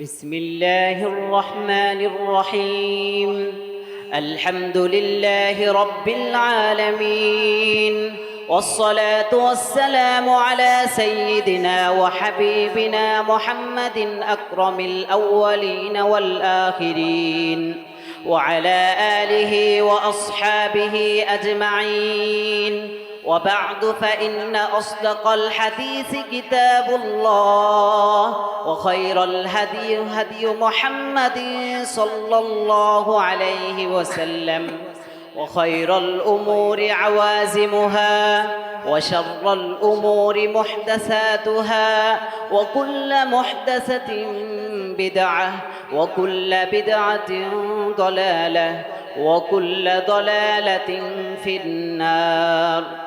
بسم الله الرحمن الرحيم. الحمد لله رب العالمين. والصلاة والسلام على سيدنا وحبيبنا محمد أكرم الأولين والآخرين. وعلى آله وأصحابه أجمعين. وبعد فإن أصدق الحديث كتاب الله وخير الهدي هدي محمد صلى الله عليه وسلم وخير الأمور عوازمها وشر الأمور محدثاتها وكل محدثة بدعة وكل بدعة ضلالة وكل ضلالة في النار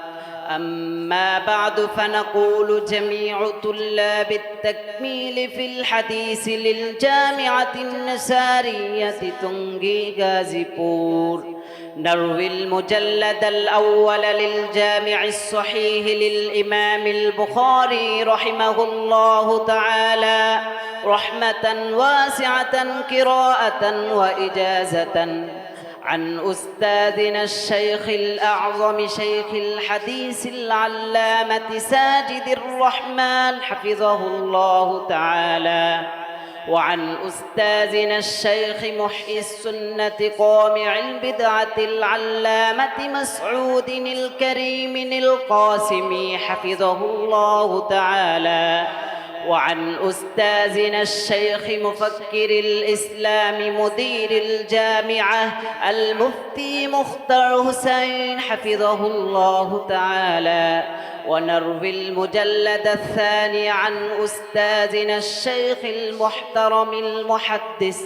أما بعد فنقول جميع طلاب التكميل في الحديث للجامعة النسارية تنجي غازيبور. نروي المجلد الأول للجامع الصحيح للإمام البخاري رحمه الله تعالى. رحمة واسعة قراءة وإجازة. عن أستاذنا الشيخ الأعظم شيخ الحديث العلامة ساجد الرحمن حفظه الله تعالى وعن أستاذنا الشيخ محيي السنة قامع البدعة العلامة مسعود الكريم القاسمي حفظه الله تعالى. وعن أستاذنا الشيخ مفكر الإسلام مدير الجامعة المفتي مختار حسين حفظه الله تعالى. ونروي المجلد الثاني عن أستاذنا الشيخ المحترم المحدث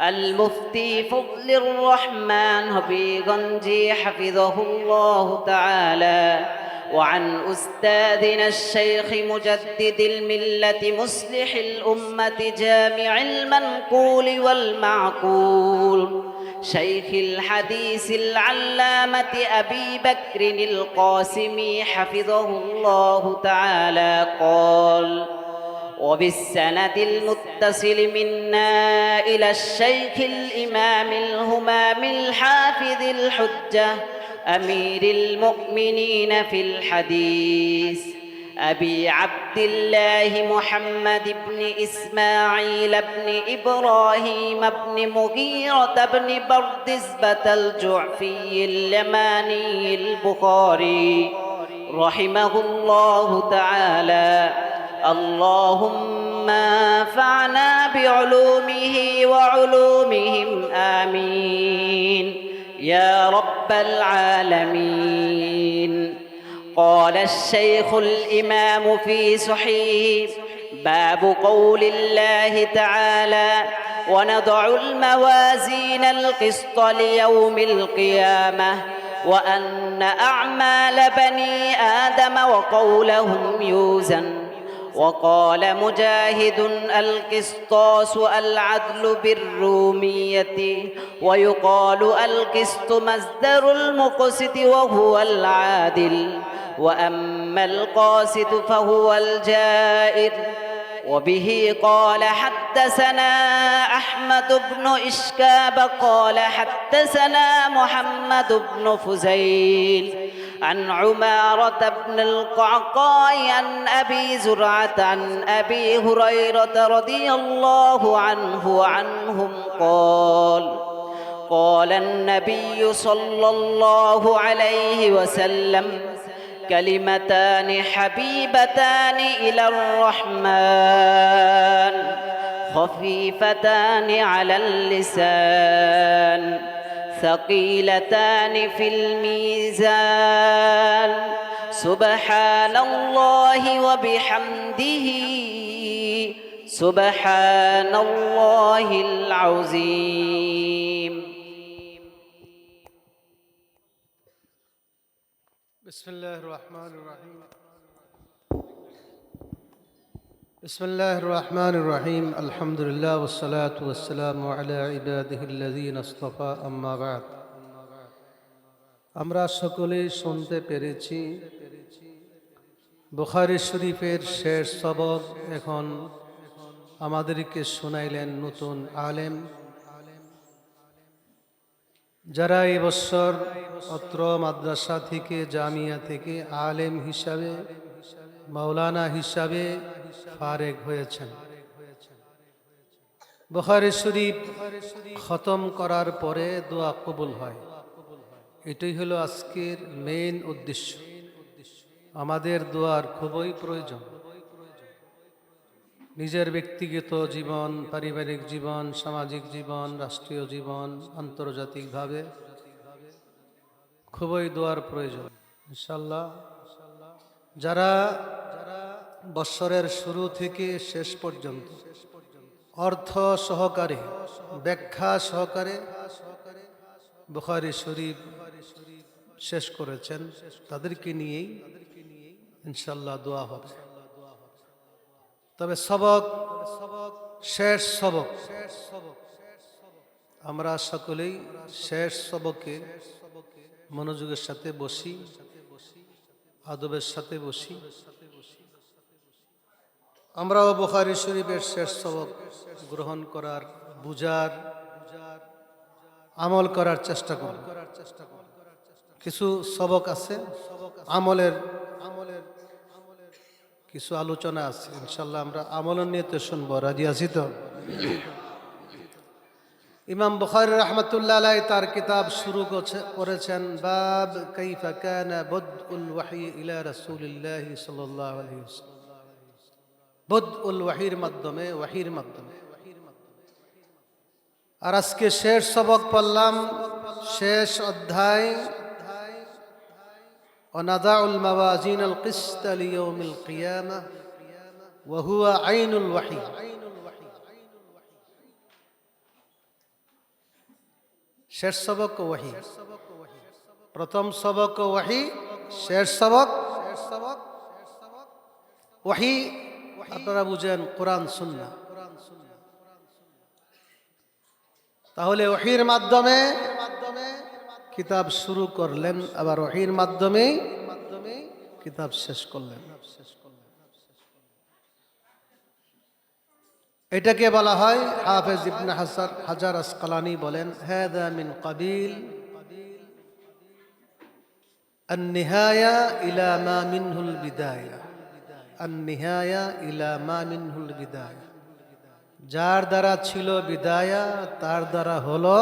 المفتي فضل الرحمن هبيغنجي حفظه الله تعالى. وعن أستاذنا الشيخ مجدد الملة مصلح الأمة جامع المنقول والمعقول شيخ الحديث العلامة أبي بكر القاسمي حفظه الله تعالى قال وبالسند المتصل منا إلى الشيخ الإمام الهمام الحافظ الحجة أمير المؤمنين في الحديث أبي عبد الله محمد بن إسماعيل بن إبراهيم بن مغيرة بن بردزبة الجعفي اليماني البخاري رحمه الله تعالى. اللهم انفعنا بعلومه وعلومهم آمين. يا رب العالمين. قال الشيخ الإمام في صحيح باب قول الله تعالى ونضع الموازين القسط ليوم القيامة وأن أعمال بني آدم وقولهم يوزن وقال مجاهد القسطاس العدل بالرومية ويقال القسط مصدر المقسط وهو العادل وأما القاسط فهو الجائر وبه قال حدثنا أحمد بن إشكاب قال حدثنا محمد بن فزيل عن عمارة بن القعقاع عن أبي زرعة عن أبي هريرة رضي الله عنه عنهم قال قال النبي صلى الله عليه وسلم كلمتان حبيبتان إلى الرحمن خفيفتان على اللسان. ثقيلتان في الميزان. سبحان الله وبحمده. سبحان الله العظيم. بسم الله الرحمن الرحيم. بسم الله الرحمن الرحيم الحمد لله والصلاة والسلام على عباده الذين اصطفى أما بعد আমরা সকলেই শুনতে পেরেছি বুখারি শরীফের শেষ সবক এখন আমাদেরকে শোনাইলেন নতুন আলেম যারা এই বছর অত্র মাদ্রাসা থেকে জামিয়া থেকে আলেম হিসাবে মাওলানা হিসাবে ফারেক হয়েছেন। বখারে শরীফ খতম করার পরে দোয়া কবুল হয়। এটাই হলো আজকের মেইন উদ্দেশ্য। আমাদের দোয়ার খুবই প্রয়োজন। নিজের ব্যক্তিগত জীবন, পারিবারিক জীবন, সামাজিক জীবন, রাষ্ট্রীয় জীবন, আন্তর্জাতিকভাবে খুবই দোয়ার প্রয়োজন। ইনশাল্লাহ যারা বৎসরের শুরু থেকে শেষ পর্যন্ত। অর্থ সহকারে, ব্যাখ্যা সহকারে বুখারি শরীফ শেষ করেছেন। তাদেরকে নিয়েই ইনশাল্লাহ দোয়া হবে। তবে সবক, শেষ সবক, আমরা সকলেই শেষ সবকে মনোযোগের সাথে বসি, আদবের সাথে বসি। আমরাও বুখারি শরীফের শেষ সবক গ্রহণ করার, বুজার, আমল করার চেষ্টা করব। কিছু সবক আছে, আমলের আমলের কিছু আলোচনা আছে। ইনশাল্লাহ আমরা আমলের নিয়ে শুনব, রাজি আছি তো? ইমাম বুখারি রহমতুল্লাহ তার কিতাব শুরু করছে- করেছেন, বাব কাইফা কানা বদউল ওয়াহি ইলা রাসূলিল্লাহ সাল্লাল্লাহু আলাইহি ওয়াসাল্লাম। বদউল ওয়াহির মাধ্যমে ওয়াহির মাধ্যমে আর আজকে শেষ সবক পড়লাম শেষ অধ্যায় ونضع الموازين القسط ليوم القيامة وهو عين الوحي শেষ সবক ওয়াহি প্রথম সবক ওয়াহি শেষ সবক ওয়াহি আপনারা বুঝেন কোরআন সুন্না তাহলে ওহির মাধ্যমে কিতাব শুরু করলেন আবার ওহির মাধ্যমে কিতাব শেষ করলেন এটাকে বলা হয় হাফেজ ইবনে হাসান হাজার আসকালানি বলেন হাদা মিন কাবিল النهاية إلى ما منه البداية আন্নিহায়া ইলা মামিনহুল বিদায়। যার দ্বারা ছিল বিদায়া, তার দ্বারা হলো,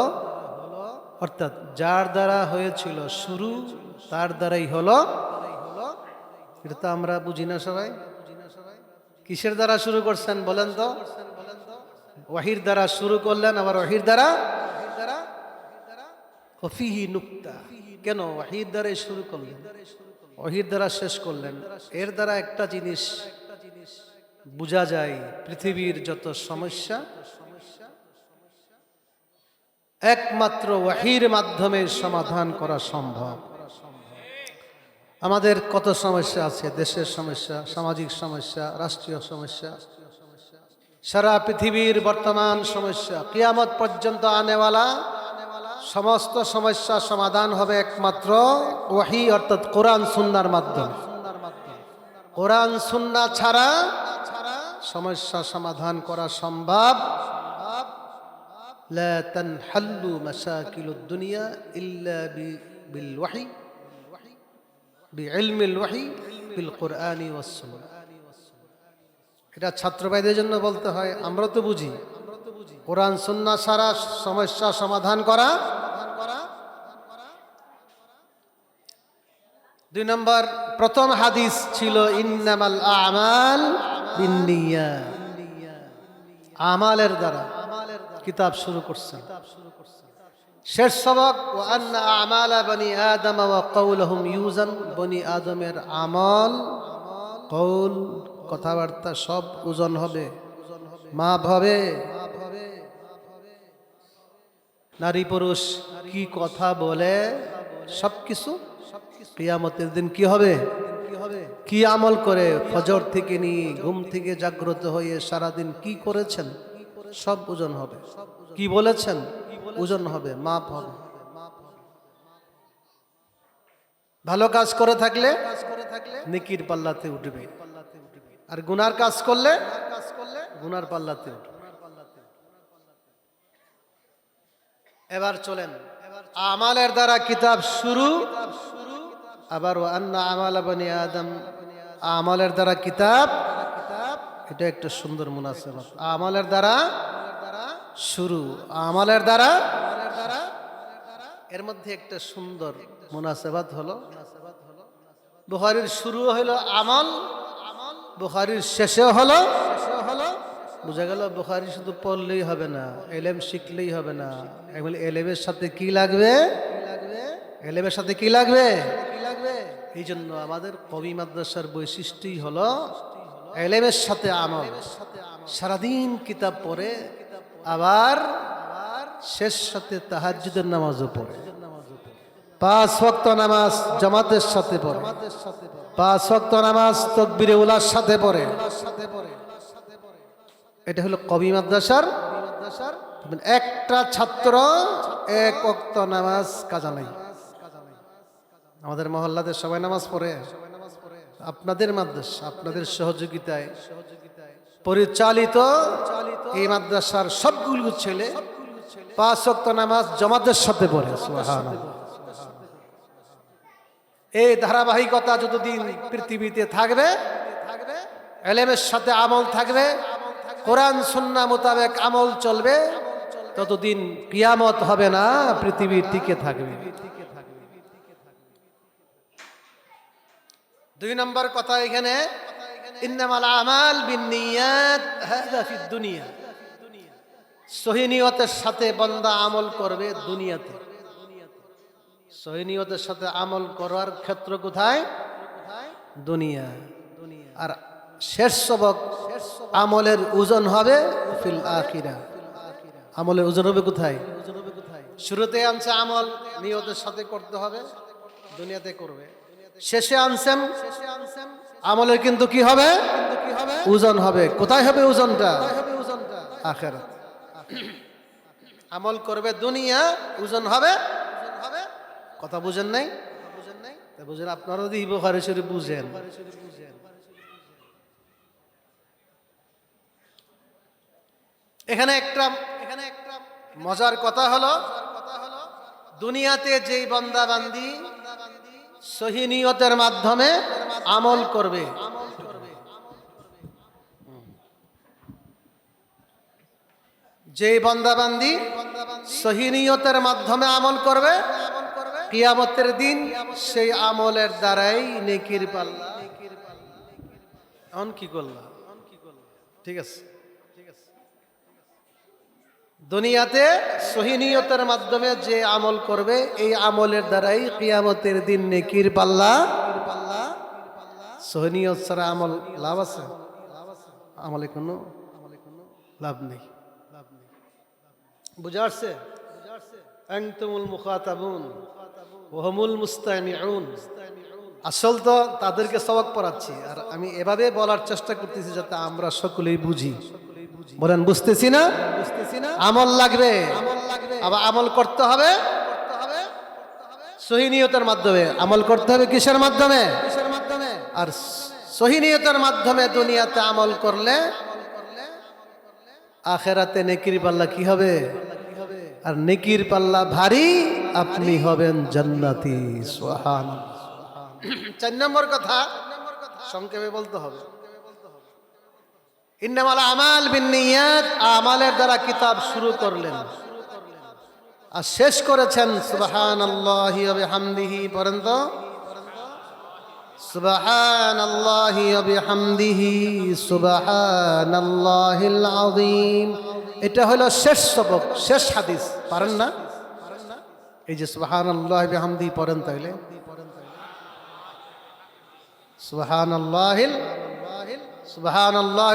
অর্থাৎ যার দ্বারা হয়েছিল শুরু, তার দ্বারাই হলো। এটা তো আমরা বুঝি না সবাই। কিসের দ্বারা শুরু করছেন বলেন তো? ওয়াহির দ্বারা শুরু করলেন, আবার ওয়াহির দ্বারা? অফিহি নুক্তা। কেন? ওয়াহির দ্বারাই শুরু করলেন। ওয়াহির দ্বারা শেষ করলেন। এর দ্বারা একটা জিনিস বোঝা যায়, পৃথিবীর যত সমস্যা, একমাত্র ওয়াহির মাধ্যমে সমাধান করা সম্ভব। আমাদের কত সমস্যা আছে? দেশের সমস্যা, সামাজিক সমস্যা, রাষ্ট্রীয় সমস্যা। সারা পৃথিবীর বর্তমান সমস্যা, কিয়ামত পর্যন্ত আনেওয়ালা সমস্ত সমস্যা সমাধান হবে একমাত্র ওয়াহি অর্থাৎ কোরআন সুন্নার মাধ্যমে কোরআন সুন্না ছাড়া সমস্যা সমাধান করা সম্ভব لا تنحل مشاكل الدنيا إلا ب- بالوحي بعلم الوحي بالقرآن والسنة এটা ছাত্র ভাইদের জন্য বলতে হয় আমরা তো বুঝি কোরআন সুন্না সারা সমস্যা সমাধান করা। দুই নম্বর, প্রথম হাদিস ছিল, ইন্নামাল আমাল আমালের দ্বারা কিতাব শুরু করছে শেষ সবক আমালা বনি আদম কৌলহুম ইউজান, বনি আদমের আমল কৌল কথাবার্তা সব ওজন হবে মা ভাবে নারী পুরুষ কি কথা বলে? সব কিছু কিয়ামতের দিন কি হবে? কি আমল করে ফজর থেকে নিয়ে ঘুম থেকে জাগ্রত হয়ে সারাদিন কি করেছেন? সব ওজন হবে। কি বলেছেন? ওজন হবে, মাপ হবে। ভালো কাজ করে থাকলে নিকির পাল্লাতে উঠবে। আর গুনার কাজ করলে গুনার পাল্লাতে এবার চলেন। আমালের দ্বারা কিতাব শুরু। আবার ও আন্না আমাল বনি আদম। আমলের দ্বারা কিতাব। এটা একটা সুন্দর মুনাসেবাত। আমলের দ্বারা শুরু। আমলের দ্বারা এর মধ্যে একটা সুন্দর মুনাসেবাত হলো। বুখারির শুরু হলো আমল। বুখারির শেষে হলো বোঝা গেল বুখারি শুধু পড়লেই হবে না, এলেম শিখলেই হবে না। এগুলি এলেমের সাথে কি লাগবে? এলেমের সাথে কি লাগবে? এই জন্য আমাদের কবি মাদ্রাসার বৈশিষ্ট্যই হলো এলেমের সাথে আমল। সারাদিন কিতাব পড়ে, আবার শেষ সাথে তাহাজ্জুদের নামাজও পড়ে। পাঁচ ওয়াক্ত নামাজ জামাতের সাথে পড়ে। পাঁচ ওয়াক্ত নামাজ তকবিরে উলার সাথে পড়ে। এটা হলো কবি মাদ্রাসার একটা ছাত্র, এক ওয়াক্ত নামাজ কাজা নাই। আমাদের মহল্লাদের সবাই নামাজ পড়ে। আপনাদের মাদ্রাসা, আপনাদের সহযোগিতায় পরিচালিত এই মাদ্রাসার সবগুলো ছেলে পাঁচ ওয়াক্ত নামাজ জমাতের সাথে পড়ে এই ধারাবাহিকতা যতদিন পৃথিবীতে থাকবে, এলেমের সাথে আমল থাকবে কোরআন সুন্না মোতাবেক আমল চলবে, ততদিন কিয়ামত হবে না পৃথিবী টিকে থাকবে। দুই নম্বর কথা এখানে, ইন্নামাল আমাল বিনিয়াত হাদা ফিদ দুনিয়া। সহিনিয়তের সাথে বন্দা আমল করবে দুনিয়াতে। সহিনিয়তের সাথে আমল করার ক্ষেত্র কোথায়? দুনিয়া। আর শেষ সবক আমলের ওজন হবে ফিল আখিরা। আমলের ওজন হবে কোথায়? শুরুতে আনছে আমল, নিয়তের সাথে করতে হবে, দুনিয়াতে করবে। শেষে আনছেন, আমলের কিন্তু কি হবে? ওজন হবে। কোথায় হবে ওজনটা? আখেরাত। আমল করবে দুনিয়া, ওজন হবে। কথা বুঝেন নাই? তা বুঝেন আপনারা যদি বুখারি শরীফ বুঝেন। এখানে একটা এখানে একটা মজার কথা হলো দুনিয়াতে যেই বান্দা বান্দি সহিনিয়তের মাধ্যমে আমল করবে। যেই বান্দাবান্দি সহিনিয়তের মাধ্যমে আমল করবে কিয়ামতের দিন সেই আমলের দ্বারাই নেকির পাল্লা। এখন কি করলা? ঠিক আছে। দুনিয়াতে সহিনিয়তের মাধ্যমে যে আমল করবে, এই আমলের দ্বারাই কিয়ামতের দিন নেকির পাল্লা সহিনিয়ত ছাড়া আমল লাভ আছে? আমলে কোনো লাভ নেই। বুঝা আসছে? আসল তো তাদেরকে সবক পড়াচ্ছি আর আমি এভাবে বলার চেষ্টা করতেছি যাতে আমরা সকলেই বুঝি। বলেন, বুঝতেছি না, আমল লাগবে। আবার আমল করতে হবে। সহিনিয়তের মাধ্যমে। আমল করতে হবে কিসের মাধ্যমে? আর সহিনিয়তের মাধ্যমে দুনিয়াতে আমল করলে আখেরাতে নেকির পাল্লা কি হবে? আর নেকির পাল্লা ভারী, আপনি হবেন জান্নাতি। সোহান চার নম্বর কথা সংক্ষেপে বলতে হবে। ইন্নামাল আমাল বিনিয়াত আমালের দ্বারা কিতাব শুরু করলেন। আর শেষ করেছেন সুবহান আল্লাহি ওয়া বিহামদিহি পর্যন্ত। সুবহান আল্লাহি ওয়া বিহামদিহি সুবহান আল্লাহিল আযীম। এটা হলো শেষ সবক, শেষ হাদিস, পারেন না? এই যে সুবহান আল্লাহ বিহামদি পড়েন তাইলে। সুবহান আল্লাহিল আল্লাহ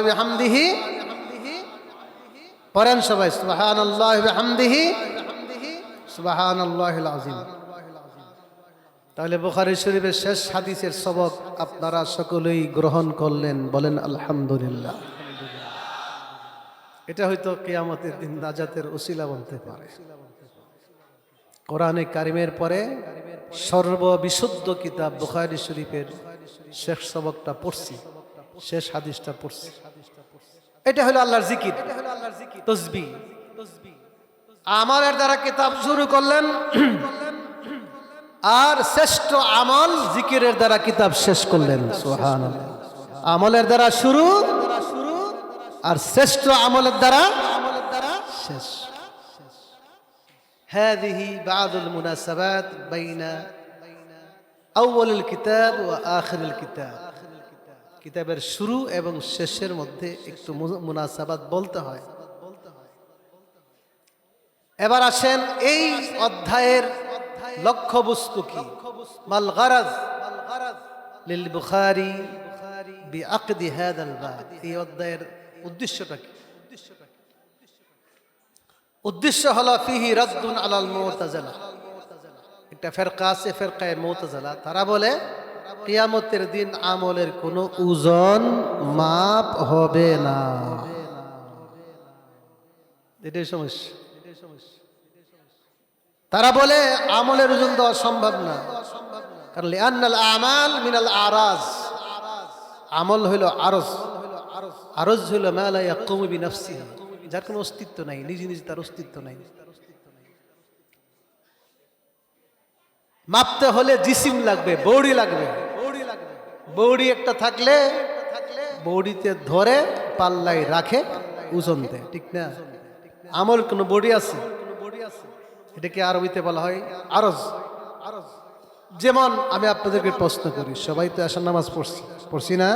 পড়েন সবাই সুবহান আল্লাহ সুবহান আল্লাহিল আযীম। তাহলে বুখারী শরীফের শেষ হাদিসের সবক আপনারা সকলেই গ্রহণ করলেন, বলেন আলহামদুলিল্লাহ। এটা হয়তো কেয়ামতের দিন নাজাতের ওসিলা বলতে পারে। কোরআনে কারিমের পরে সর্ববিশুদ্ধ কিতাব বুখারী শরীফের শেষ সবকটা পড়ছি। শেষ হাদিসটা পড়ছি এটা হলো আল্লাহর জিকির তসবি আমলের দ্বারা কিতাব শুরু করলেন আর শ্রেষ্ঠ আমল জিকিরের দ্বারা কিতাব শেষ করলেন সোহান আমলের দ্বারা শুরু আর শ্রেষ্ঠ আমলের দ্বারা শেষ هذه بعض المناسبات بين أول الكتاب وآخر الكتاب কিতাবের শুরু এবং শেষের মধ্যে একটু মু- মুনাসাবাত বলতে হয়। এবার আসেন এই অধ্যায়ের লক্ষ্যবস্তু কি? মাল গারাজ লিল বুখারি উদ্দেশ্যটা কি? উদ্দেশ্য হলো ফিহি রাদ্দুন আলাল মুতাজালা। একটা ফেরকা আছে তারা বলে কিয়ামতের দিন আমলের কোনো ওজন মাপ হবে না। এটাই সমস্যা। তারা বলে, আমলের ওজন দেওয়া সম্ভব না। কারণ আমাল মিনাল আরাজ। আমল হইল আরজ। আরজ হইল মালা ইয়াকুমু বিনাফসিহি। যার কোনো অস্তিত্ব নাই, নিজে নিজে তার অস্তিত্ব নাই। মাপতে হলে জিসিম লাগবে বৌড়ি লাগবে। বৌড়ি একটা থাকলে বৌড়িতে ধরে পাল্লাই রাখে ওজন দেয় ঠিক না? আমল কোনো বডি আছে? এটাকে আরবিতে বলা হয় আরজ। যেমন আমি আপনাদেরকে প্রশ্ন করি সবাই তো আসার নামাজ পড়ছি পড়ছি না?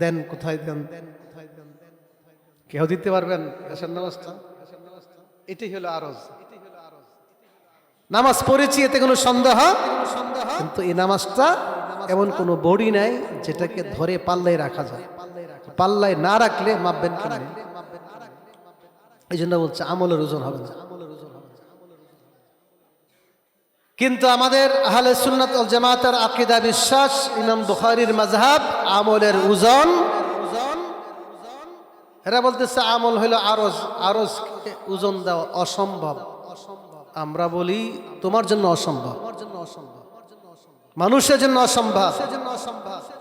দেন কোথায় দেন? কেউ দিতে পারবেন আসার নামাজটা? এটাই হলো আরজ। নামাজ পড়েছি, এতে কোনো সন্দেহ? কিন্তু এই নামাজটা এমন কোনো বডি নাই যেটাকে ধরে পাল্লায় রাখা যায়। পাল্লায় না রাখলে মাপবেন কেন এই জন্য বলছে, আমলের ওজন হবে না। কিন্তু আমাদের আহলে সুন্নাত জামাতের আকিদা বিশ্বাস, ইমাম বুখারীর মাযহাব আমলের ওজন। এরা বলতেছে, আমল হলো আরজ আরজ ওজন দেওয়া অসম্ভব। আমরা বলি তোমার জন্য অসম্ভব। মানুষের জন্য অসম্ভব।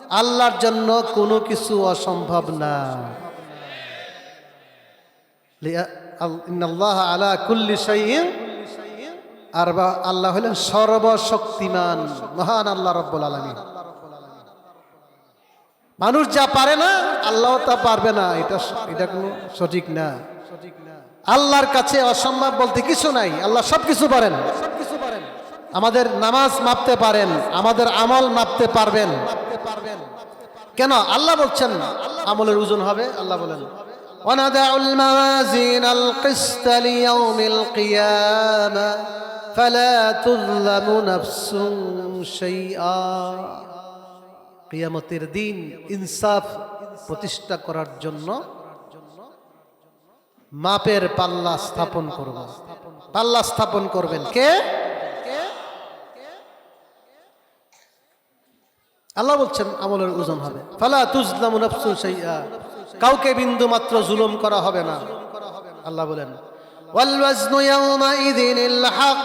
আল্লাহর জন্য কোনো কিছু অসম্ভব না। আল- কুল্লি আর আল্লাহ হলেন সর্বশক্তিমান। মহান আল্লাহ রব্বুল আলমী মানুষ যা পারে না, আল্লাহ তা পারবে না। এটা এটা কোনো সঠিক না। আল্লাহর কাছে অসম্ভব বলতে কিছু নাই আল্লাহ সব কিছু পারেন আমাদের নামাজ মাপতে পারেন আমাদের আমল মাপতে পারবেন কেন আল্লাহ বলছেন আমলের ওজন হবে আল্লাহ বলেন ونضع الموازين القسط ليوم القيامة فلا تظلم نفس شيئا কিয়ামতের দিন ইনসাফ প্রতিষ্ঠা করার জন্য মাপের পাল্লা স্থাপন করব পাল্লা স্থাপন করবেন কে আল্লাহ বলছেন আমলের ওজন হবে ফালা তুজলামু নাফসুন শাইআ কাউকে বিন্দু মাত্র জুলুম করা হবে না আল্লাহ বলেন ওয়াল ওয়াজনু ইয়াউমাইযিনিল হক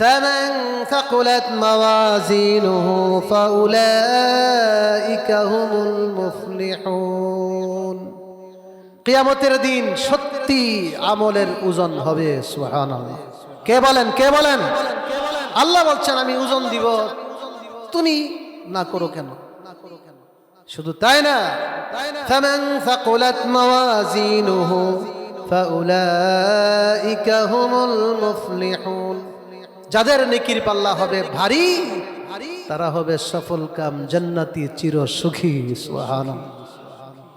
فمن ثقلت موازينه فأولئك هم المفلحون কিয়ামতের দিন সত্যি আমলের ওজন হবে সুবহানাল্লাহ কে বলেন কে বলেন আল্লাহ বলছেন আমি ওজন দিব তুমি না করো কেন শুধু তাই না فمن ثقلت موازينه فأولئك هم المفلحون যাদের নেকির পাল্লা হবে ভারী তারা হবে সফল কাম জান্নাতি চির সুখী সুবহানাল্লাহ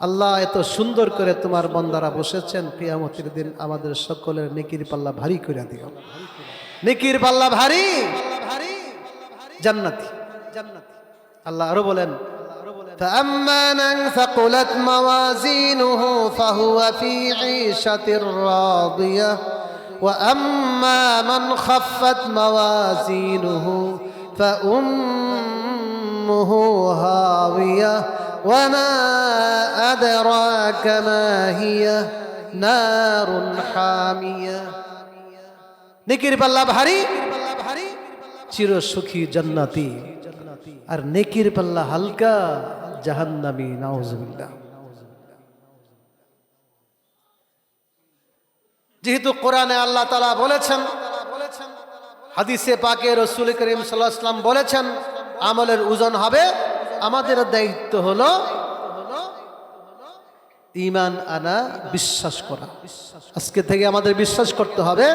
আল্লাহ এত সুন্দর করে তোমার বন্দারা বসেছেন কিয়ামতের দিন আমাদের সকলের নেকির পাল্লা ভারী করে দিও নেকির পাল্লা ভারী জান্নাতি জান্নাতি আল্লাহ আরো বলেন فأما من ثقلت موازينه فهو في عيشة راضية وأما من خفت موازينه فأمه هاوية وما أدراك ما هي نار حامية নেকির পাল্লা ভারী চির সুখী জান্নাতি। আর নেকির পাল্লা হালকা জাহান্নামি, নাউজুবিল্লাহ। যেহেতু কোরআনে আল্লাহ তালা বলেছেন, হাদিসে পাকে রসুল করিম সাল্লাহ বলেছেন, আমলের ওজন হবে আমাদের দায়িত্ব হলো ইমান আনা, বিশ্বাস করা। আজকে থেকে আমাদের বিশ্বাস করতে হবে,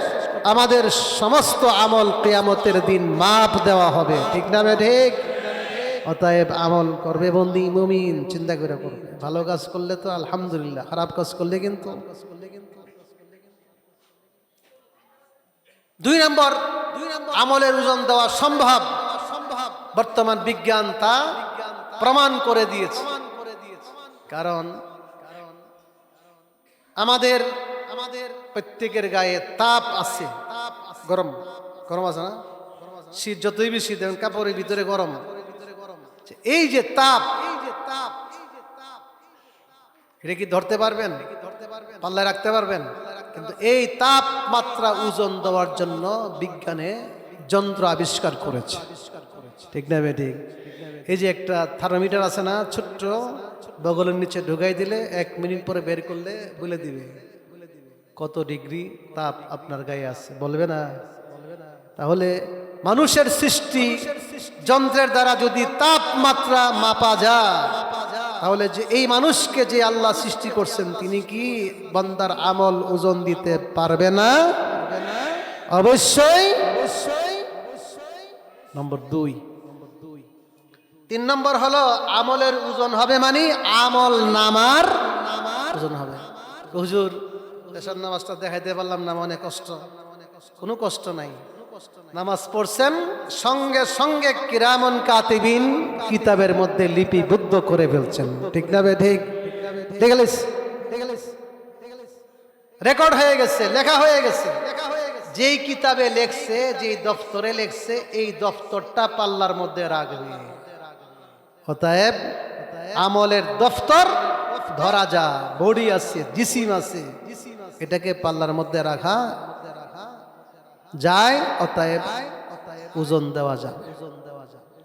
আমাদের সমস্ত আমল কেয়ামতের দিন মাপ দেওয়া হবে। ঠিক না ঠিক? অতএব আমল করবে বন্দি, মুমিন, চিন্তা করে করবে। ভালো কাজ করলে তো আলহামদুলিল্লাহ, খারাপ কাজ করলে কিন্তু। দুই নম্বর, আমলের ওজন দেওয়া সম্ভব। বর্তমান বিজ্ঞান তা প্রমাণ করে দিয়েছে। কারণ আমাদের আমাদের প্রত্যেকের গায়ে তাপ আছে। গরম গরম আছে না? শীত যতই বেশি দেবেন কাপড়ের ভিতরে গরম। এই যে তাপ, এই যে তাপ। এটা কি ধরতে পারবেন? পাল্লায় রাখতে পারবেন? কিন্তু এই তাপমাত্রা ওজন দেওয়ার জন্য বিজ্ঞানে যন্ত্র আবিষ্কার করেছে। ঠিক না বে ঠিক এই যে একটা থার্মোমিটার আছে না ছোট্ট বগলের নিচে ঢুকাই দিলে এক মিনিট পরে বের করলে বলে দিবে। কত ডিগ্রি তাপ আপনার গায়ে আছে বলবে না? তাহলে মানুষের সৃষ্টি যন্ত্রের দ্বারা যদি তাপমাত্রা মাপা যায় তাহলে যে এই মানুষকে যে আল্লাহ সৃষ্টি করছেন তিনি কি বান্দার আমল ওজন দিতে পারবে না? অবশ্যই। অবশ্যই। নম্বর দুই তিন নম্বর হলো আমলের ওজন হবে মানে আমল নামার। ওজন হবে। হুজুর দেশের নামাজটা দেখাইতে পারলাম না মনে কষ্ট। কোনো কষ্ট নাই। নামাজ পড়ছেন সঙ্গে সঙ্গে কিরামন কাতিবিন কিতাবের মধ্যে লিপিবদ্ধ করে ফেলছেন। ঠিক না বে ঠিক? ঠিক রেকর্ড হয়ে গেছে লেখা হয়ে গেছে। যেই কিতাবে লেখছে যেই দফতরে লেখছে এই দফতরটা পাল্লার মধ্যে রাখবে। অতএব আমলের দফতর ধরা যা বডি আছে, জিসিম আছে, এটাকে পাল্লার মধ্যে রাখা, যায়, অতএব ওজন দেওয়া যাবে।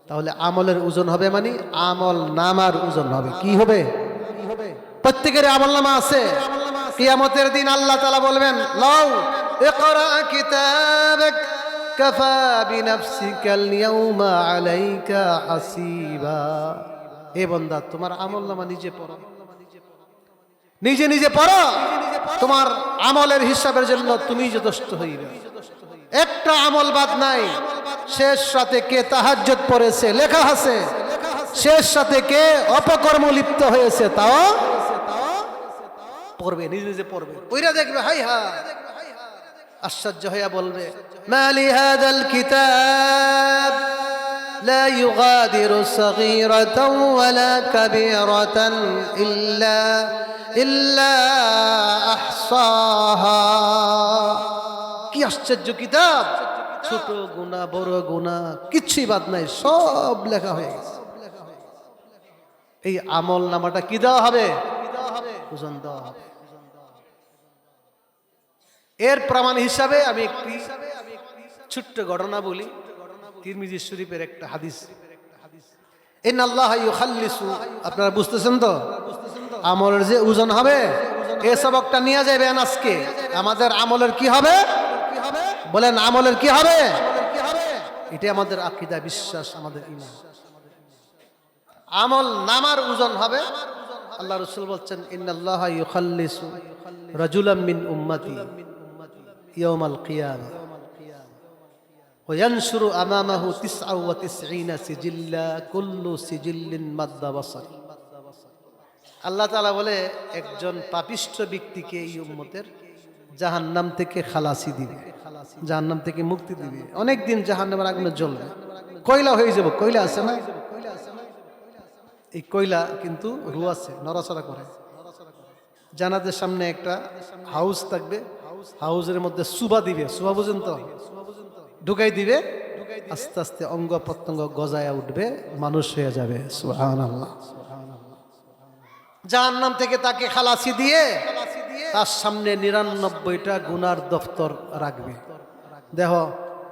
তাহলে আমলের ওজন হবে মানে আমল নামার ওজন হবে। কি হবে? প্রত্যেকের আমল নামা আছে। কিয়ামতের দিন আল্লাহ তালা বলবেন লও কিতাবাক কাফা বিনাফসিকা আল-ইয়াওমা আলাইকা হাসিবা। এ বান্দা, তোমার আমল নামা নিজে পড়ো। নিজে নিজে পড়ো। তোমার আমলের হিসাবের জন্য তুমি যথেষ্ট হইবে। একটা আমল বাদ নাই। শেষ রাতে কে তাহাজ্জুদ পড়েছে লেখা আছে। শেষ রাতে কে অপকর্ম লিপ্ত হয়েছে তাও পড়বে, নিজে নিজে পড়বে। ওইরা দেখবে, হাই হা আশ্চর্য হইয়া বলবে মালি হাদাল কিতাব لا يغادر صغيرة ولا كبيرة إلا إلا أحصاها কি আশ্চর্য কিতাব ছোট গুণা বড় গুণা কিচ্ছুই বাদ নাই সব লেখা হয়ে গেছে এই আমল নামাটা কি দেওয়া হবে ওজন দেওয়া হবে এর প্রমাণ হিসাবে আমি একটি ছোট্ট ঘটনা বলি। তিরমিজি শরীফের একটা হাদিস। ইন আল্লাহ ইউখাল্লিসু। আপনারা বুঝতেছেন তো? আমলের যে ওজন হবে, এ সবকটা নিয়ে যাবেন আজকে। আমাদের আমলের কি হবে? বলেন, আমলের কি হবে? এটা আমাদের আকিদা, বিশ্বাস, আমাদের ইমান। আমল নামার ওজন হবে। আল্লাহ রসুল বলছেন, ইন্নাল্লাহ ইউখাল্লিসু রাজুলাম মিন উম্মতি ইয়াউমাল কিয়ামা। ওয়ানসুরু আমামাহু তিসআ ওয়া তিসঈনা সিজিল্লা কুল্লু সিজিল্লিন মাদ্দা বাসারি আল্লাহ তালা বলে, একজন পাপিষ্ট ব্যক্তিকে এই উম্মতের জাহান্নাম থেকে খালাসি দিবে, জাহান্নাম থেকে মুক্তি দিবে। অনেক দিন জাহান্নামের আগুনে জ্বলবে। কয়লা হয়ে যাব, কয়লা আছে না? এই কয়লা কিন্তু রু আছে, নড়াচড়া করে। জানাদের সামনে একটা হাউস থাকবে, হাউসের মধ্যে সুবা দিবে। সুবা পর্যন্ত ঢুকাই দিবে আস্তে আস্তে অঙ্গ প্রত্যঙ্গ গজায়া উঠবে মানুষ হয়ে যাবে। সুহান আল্লাহ জাহান্নাম থেকে তাকে খালাসি দিয়ে তার সামনে নিরানব্বইটা গুনার দফতর রাখবে। দেহ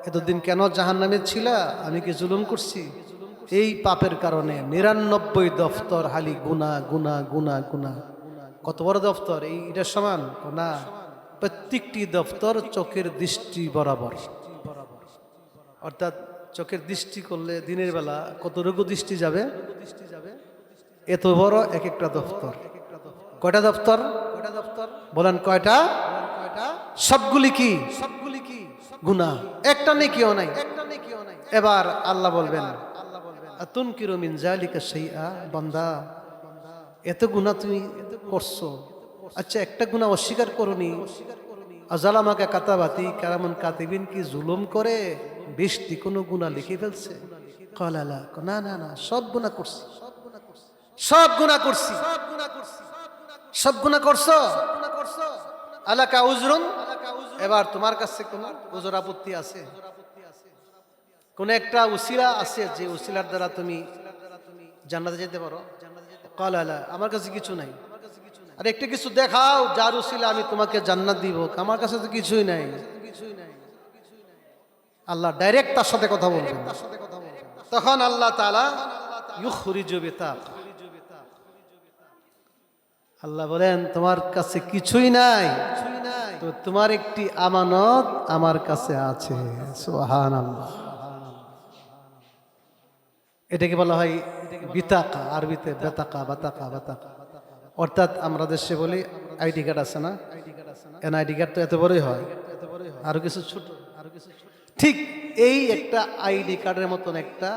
এতদিন কেন জাহান্নামে ছিল? আমি কি জুলুম করছি? এই পাপের কারণে নিরানব্বই দফতর হালি গুনা গুনা গুনা গুনা। কত বড় দফতর? এই এটার সমান? না। প্রত্যেকটি দপ্তর চোখের দৃষ্টি বরাবর। অর্থাৎ চোখের দৃষ্টি করলে দিনের বেলা কতটুকু দৃষ্টি যাবে দৃষ্টি যাবে? এত বড় এক একটা দপ্তর কয়টা দপ্তর কয়টা দপ্তর বলেন কয়টা? সবগুলি কি? সবগুলি কি গুণা একটা নেকিও নাই। একটা নেকিও নাই এবার আল্লাহ বলবেন আতুন কিরো মিন জালিকা শাইআ বান্দা, এত গুণা তুমি করছ। আচ্ছা একটা গুণা অস্বীকার করনি আজালামাকে কাতাবাতি, কারামন কাতিবিন কি জুলুম করে? বৃষ্টি, কোনো গুণা লিখে ফেলছে। কলালা না না না, সব গুণা করছি। সব গুণা করছি। সব গুণা করছ? আলাকা উজরুন। এবার তোমার কাছে কোন উজর আপত্তি আছে? কোন একটা উসিলা আছে যে উসিলার দ্বারা তুমি জান্নাতে যেতে পারো? কল আলা আমার কাছে কিছু নাই। আর একটা কিছু দেখাও, যার উসিলা আমি তোমাকে জান্নাত দিব। আমার কাছে তো কিছুই নাই কিছুই নাই। আল্লাহ ডাইরেক্ট তার সাথে কথা বলবেন। তখন আল্লাহ তালা আল্লাহ বলেন তোমার কাছে কিছুই নাই। তো তোমার একটি আমানত আমার কাছে আছে। সুহান আল্লাহ এটাকে বলা হয় বিতাকা আরবিতে বেতাকা বাতাকা বাতাকা। অর্থাৎ আমরা দেশে বলি আইডি কার্ড আছে না? এনআইডি কার্ড তো এত বড়ই হয়। আরও কিছু ছোট। ঠিক এই একটা আইডি কার্ডের মতন একটা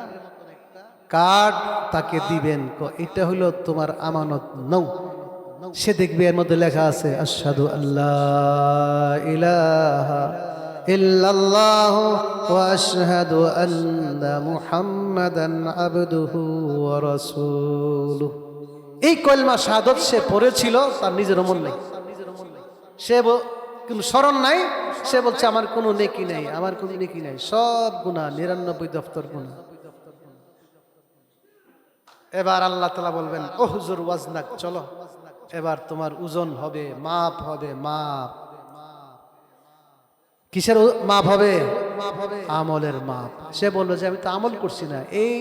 কার্ড তাকে দিবেন ক- এটা হলো তোমার আমানত নৌ। সে দেখবে এর মধ্যে লেখা আছে আসাদু আল্লাহ ইলাহা ইল্লাল্লাহু ওয়া আশহাদু মুহাম্মাদান আবদুহু ওয়া এই কলমা শাহাদত সে পড়েছিল, তার নিজের মন নেই। সে কোনো স্মরণ নাই? সে বলছে, আমার কোনো নেকি নেই, আমার কোনো নেকি নাই, সব গুণা নিরানব্বই দপ্তর গুণা এবার আল্লাহ তালা বলবেন ও হুজুর ওয়াজনাক চলো। এবার তোমার ওজন হবে, মাপ হবে, মাপ। কিসের মাপ হবে? আমলের মাপ। সে বলল যে, আমি তো আমল করছি না, এই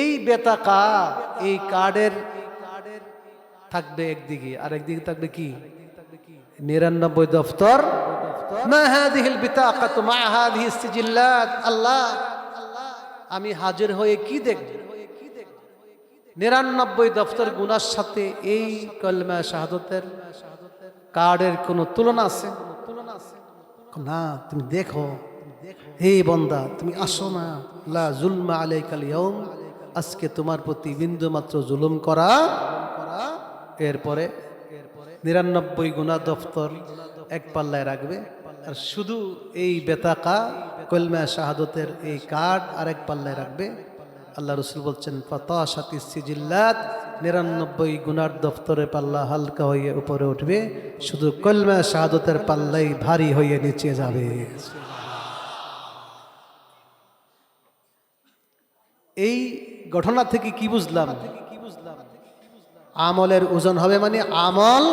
এই বেতাকা এই কার্ডের থাকবে একদিকে আর একদিকে থাকবে কি? নিরানব্বই দফতর। আল্লাহ, আমি হাজির হয়ে কি দেখব? নিরানব্বই দফতর গুনার সাথে এই কলমা শাহাদতের কার্ডের কোনো তুলনা আছে? না, তুমি দেখো। হে বন্দা, তুমি আসো না। লা জুলমা আলাইকাল ইয়াউম, আজকে তোমার প্রতি বিন্দু মাত্র জুলুম করা। এরপরে নিরানব্বই গুণা দফতর এক পাল্লায় রাখবে। আর শুধু এই বেতাকা, কলমা শাহাদতের এই কার্ড এক পাল্লায় রাখবে। আল্লাহ রসুল বলছেন সিজিল্লাত নিরানব্বই গুনার দফতরে পাল্লা হালকা হয়ে উপরে উঠবে। শুধু কলমা শাহাদতের পাল্লাই ভারী হয়ে নিচে যাবে। এই ঘটনা থেকে কি বুঝলাম? আমলের ওজন হবে মানে আমল